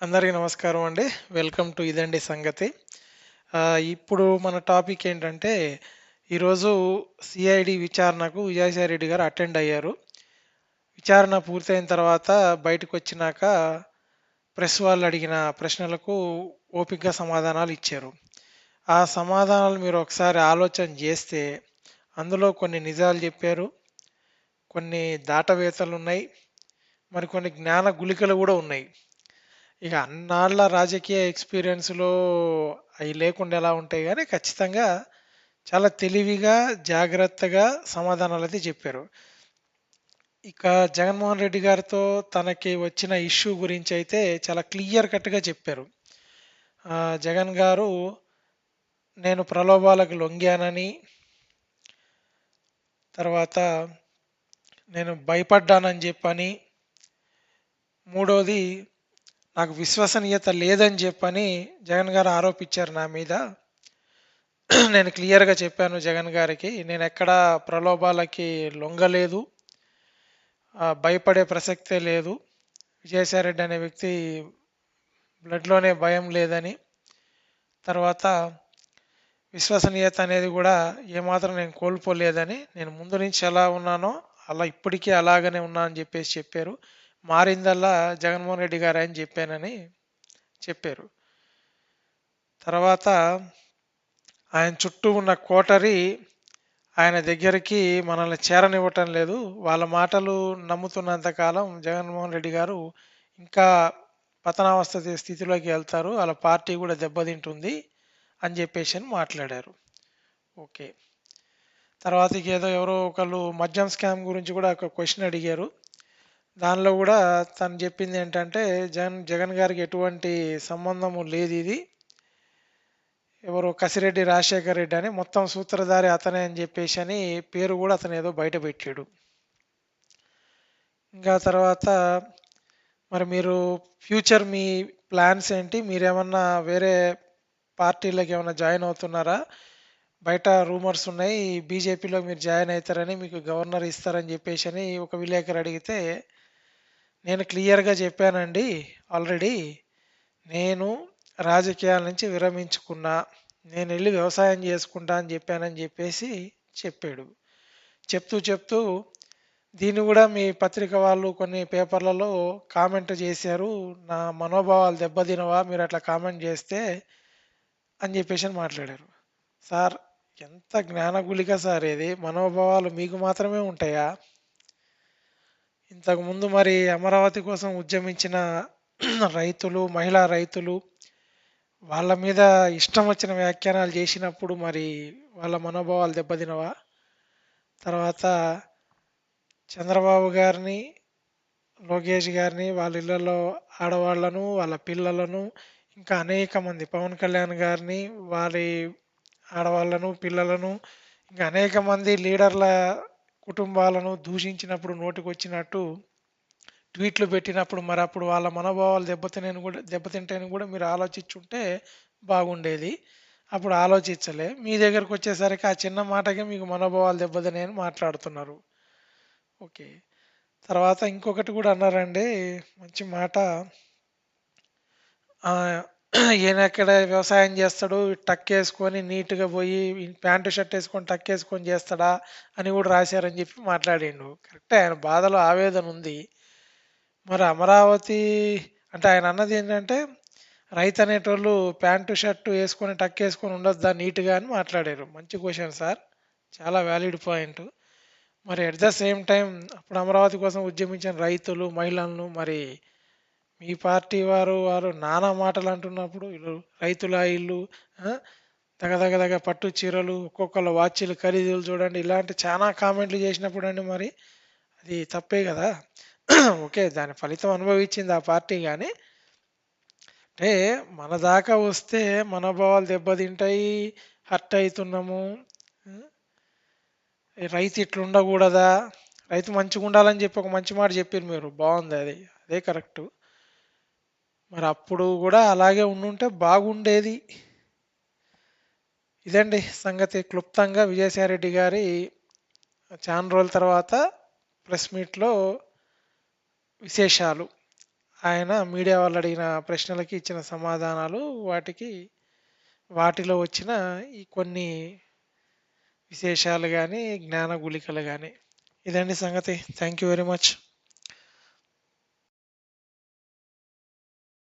అందరికీ నమస్కారం అండి. వెల్కమ్ టు ఇదండి సంగతి. ఇప్పుడు మన టాపిక్ ఏంటంటే ఈరోజు సిఐడి విచారణకు విజయసాయి రెడ్డి గారు అటెండ్ అయ్యారు. విచారణ పూర్తయిన తర్వాత బయటకు వచ్చినాక ప్రెస్ వాళ్ళు అడిగిన ప్రశ్నలకు ఓపికగా సమాధానాలు ఇచ్చారు. ఆ సమాధానాలు మీరు ఒకసారి ఆలోచన చేస్తే అందులో కొన్ని నిజాలు చెప్పారు కొన్ని దాటవేతలు ఉన్నాయి మరికొన్ని జ్ఞాన గుళికలు కూడా ఉన్నాయి. ఇక అన్నాళ్ళ రాజకీయ ఎక్స్పీరియన్స్లో అవి లేకుండా ఎలా ఉంటాయి కానీ ఖచ్చితంగా చాలా తెలివిగా జాగ్రత్తగా సమాధానాలు అయితే చెప్పారు. ఇక జగన్మోహన్ రెడ్డి గారితో తనకి వచ్చిన ఇష్యూ గురించి అయితే చాలా క్లియర్ కట్గా చెప్పారు. జగన్ గారు నేను ప్రలోభాలకు లొంగానని తర్వాత నేను భయపడ్డానని చెప్పని మూడోది నాకు విశ్వసనీయత లేదని చెప్పని జగన్ గారు ఆరోపించారు నా మీద. నేను క్లియర్గా చెప్పాను జగన్ గారికి నేను ఎక్కడా ప్రలోభాలకి లొంగలేదు భయపడే ప్రసక్తే లేదు. విజయసాయిరెడ్డి అనే వ్యక్తి బ్లడ్లోనే భయం లేదని తర్వాత విశ్వసనీయత అనేది కూడా ఏమాత్రం నేను కోల్పోలేదని నేను ముందు నుంచి ఎలా ఉన్నానో అలా ఇప్పటికీ అలాగనే ఉన్నా అని చెప్పేసి చెప్పారు. మారిందల్లా జగన్మోహన్ రెడ్డి గారు అని చెప్పానని చెప్పారు. తర్వాత ఆయన చుట్టూ ఉన్న కోటరి ఆయన దగ్గరికి మనల్ని చేరనివ్వటం లేదు. వాళ్ళ మాటలు నమ్ముతున్నంత కాలం జగన్మోహన్ రెడ్డి గారు ఇంకా పతనావస్థ స్థితిలోకి వెళ్తారు. వాళ్ళ పార్టీ కూడా దెబ్బతింటుంది అని చెప్పేసి అని మాట్లాడారు. ఓకే. తర్వాత ఏదో ఎవరో ఒకళ్ళు మద్యం స్కామ్ గురించి కూడా ఒక క్వశ్చన్ అడిగారు. దానిలో కూడా తను చెప్పింది ఏంటంటే జగన్ జగన్ గారికి ఎటువంటి సంబంధము లేదు ఇది. ఎవరు కసిరెడ్డి రాజశేఖర్ రెడ్డి అని మొత్తం సూత్రధారి అతనే అని చెప్పేసి అని పేరు కూడా అతను ఏదో బయట పెట్టాడు. ఇంకా తర్వాత మరి మీరు ఫ్యూచర్ మీ ప్లాన్స్ ఏంటి? మీరేమన్నా వేరే పార్టీలకు ఏమైనా జాయిన్ అవుతున్నారా? బయట రూమర్స్ ఉన్నాయి బీజేపీలో మీరు జాయిన్ అవుతారని మీకు గవర్నర్ ఇస్తారని చెప్పేసి అని ఒక విలేకరు అడిగితే నేను క్లియర్గా చెప్పానండి. ఆల్రెడీ నేను రాజకీయాల నుంచి విరమించుకున్నా నేను వెళ్ళి వ్యవసాయం చేసుకుంటా అని చెప్పానని చెప్పేసి చెప్పాడు. చెప్తూ చెప్తూ దీన్ని కూడా మీ పత్రిక వాళ్ళు కొన్ని పేపర్లలో కామెంట్ చేశారు. నా మనోభావాలు దెబ్బతినవా? మీరు అట్లా కామెంట్ చేస్తే అని చెప్పేసి మాట్లాడారు. సార్ ఎంత జ్ఞానగులిక సార్ ఇది. మనోభావాలు మీకు మాత్రమే ఉంటాయా? ఇంతకుముందు మరి అమరావతి కోసం ఉద్యమించిన రైతులు మహిళా రైతులు వాళ్ళ మీద ఇష్టం వచ్చిన వ్యాఖ్యానాలు చేసినప్పుడు మరి వాళ్ళ మనోభావాలు దెబ్బతినవా? తర్వాత చంద్రబాబు గారిని లోకేష్ గారిని వాళ్ళ ఇళ్ళలో ఆడవాళ్ళను వాళ్ళ పిల్లలను ఇంకా అనేక మంది పవన్ కళ్యాణ్ గారిని వారి ఆడవాళ్ళను పిల్లలను ఇంకా అనేక మంది లీడర్ల కుటుంబాలను దూషించినప్పుడు నోటికొచ్చినట్టు ట్వీట్లు పెట్టినప్పుడు మరి అప్పుడు వాళ్ళ మనోభావాలు దెబ్బతినని కూడా దెబ్బతింటాయని కూడా మీరు ఆలోచించుంటే బాగుండేది. అప్పుడు ఆలోచించలే. మీ దగ్గరకు వచ్చేసరికి ఆ చిన్న మాటకే మీకు మనోభావాలు దెబ్బతినాయని మాట్లాడుతున్నారు. ఓకే. తర్వాత ఇంకొకటి కూడా అన్నారండి. మంచి మాట. ఈయన ఎక్కడ వ్యవసాయం చేస్తాడు టక్ వేసుకొని నీట్గా పోయి ప్యాంటు షర్ట్ వేసుకొని టక్ వేసుకొని చేస్తాడా అని కూడా రాశారని చెప్పి మాట్లాడిండు. కరెక్టే ఆయన బాధలో ఆవేదన ఉంది. మరి అమరావతి అంటే ఆయన అన్నది ఏంటంటే రైతు అనేటోళ్ళు ప్యాంటు షర్టు వేసుకొని టక్ వేసుకొని ఉండొద్దా నీట్గా అని మాట్లాడారు. మంచి క్వశ్చన్ సార్. చాలా వ్యాలిడ్ పాయింట్. మరి అట్ ద సేమ్ టైం అప్పుడు అమరావతి కోసం ఉద్యమించిన రైతులు మహిళలను మరి మీ పార్టీ వారు వారు నానా మాటలు అంటున్నప్పుడు వీళ్ళు రైతుల ఇల్లు ఆ, దగ దగ దగ పట్టు చీరలు ఒక్కొక్కళ్ళ వాచీలు ఖరీదులు చూడండి ఇలాంటి చాలా కామెంట్లు చేసినప్పుడు అండి మరి అది తప్పే కదా. ఓకే దాని ఫలితం అనుభవించింది ఆ పార్టీ కానీ. అంటే మన దాకా వస్తే మనోభావాలు దెబ్బతింటాయి హర్ట్ అవుతున్నాము రైతు ఇట్లా ఉండకూడదా? రైతు మంచిగా ఉండాలని చెప్పి ఒక మంచి మాట చెప్పారు మీరు. బాగుంది అది. అదే కరెక్ట్. మరి అప్పుడు కూడా అలాగే ఉండుంటే బాగుండేది. ఇదండి సంగతి. క్లుప్తంగా విజయసాయిరెడ్డి గారి చాలా రోజుల తర్వాత ప్రెస్ మీట్లో విశేషాలు. ఆయన మీడియా వాళ్ళు అడిగిన ప్రశ్నలకి ఇచ్చిన సమాధానాలు వాటికి వాటిలో వచ్చిన ఈ కొన్ని విశేషాలు కానీ జ్ఞాన గుళికలు కానీ ఇదండి సంగతి. Thank you very much.